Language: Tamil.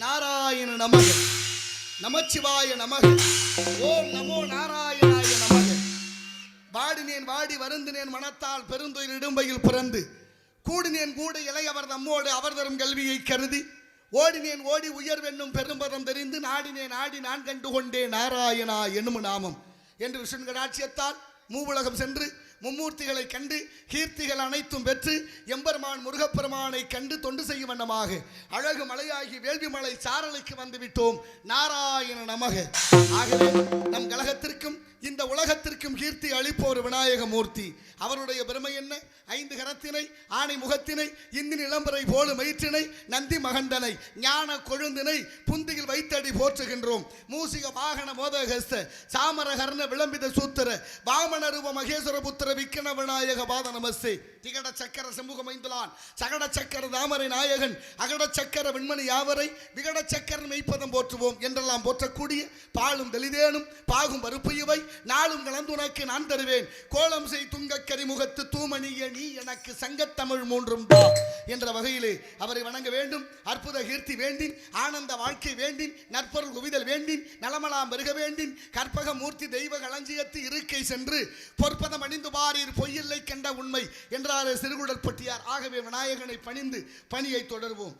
நாராயண நமக. நமச்சிவாய நமக. ஓம் நமோ நாராயணாய நமக. வாடினேன் வாடி வருந்தினேன் மனத்தால் பெருந்துயில் இடும்பையில் பிறந்து. கூடினேன் கூட இளையவர் நம்மோடு அவர் தரும் கல்வியை கருதி. ஓடினேன் ஓடி உயர்வென்னும் பெரும்பதம் தெரிந்து நாடினேன் ஆடி நான் கண்டு கொண்டேன் நாராயணா என்னும் நாமம். என்று விஷ்ணுகடாட்சியத்தால் மூவுலகம் சென்று மும்மூர்த்திகளை கண்டு கீர்த்திகள் அனைத்தும் பெற்று எம்பெருமான் முருகப்பெருமானை கண்டு தொண்டு செய்யும் வண்ணமாக அழகு மலையாகி வேள்வி மலை சாரலுக்கு வந்துவிட்டோம். நாராயண நமக. ஆகவே நம் கழகத்திற்கும் இந்த உலகத்திற்கும் கீர்த்தி அளிப்போர் விநாயக மூர்த்தி. அவருடைய பெருமை என்ன? ஐந்து கரத்தினை ஆணை முகத்தினை இந்தின் இளம்பரை போலும் மயிற்றினை நந்தி மகண்டனை ஞான கொழுந்தினை புந்திக வைத்தடி போற்றுகின்றோம். மூசிக வாகன மோதகஸ்த சாமரகர்ண விளம்பித சூத்திர வாமனருவ மகேஸ்வர புத்திர விக்கண விநாயக பாத நமஸ்தே. திகட சக்கர சமூக சகட சக்கர தாமரை நாயகன் அகட சக்கர விண்மணி யாவரை விகட சக்கர மெய்ப்பதம் போற்றுவோம் என்றெல்லாம் போற்றக்கூடிய பாலும் தெளிதேனும் பாகும் பருப்பு இவை நாளும் கலந்துனக்கு நான் தருவேன். கோலம் செய் துங்கக்கரி முகத்து தூமணிய நீ எனக்கு சங்கத்தமிழ் மூன்றும் தா என்ற வகையிலே அவரை வணங்க வேண்டும் அற்புத கீர்த்தி வேண்டின் ஆனந்த வாழ்க்கை வேண்டின் நற்பொருள் குவிதல் வேண்டின் நலமலாம் பெருக வேண்டின் கற்பக மூர்த்தி தெய்வ களஞ்சியத்து இருக்கை சென்று பொற்பதம் அணிந்து பாரீர் பொய்யில்லை கண்ட உண்மை என்றார் சிறுகுடற்பட்டியார். ஆகவே விநாயகனை பணிந்து பணியை தொடர்வோம்.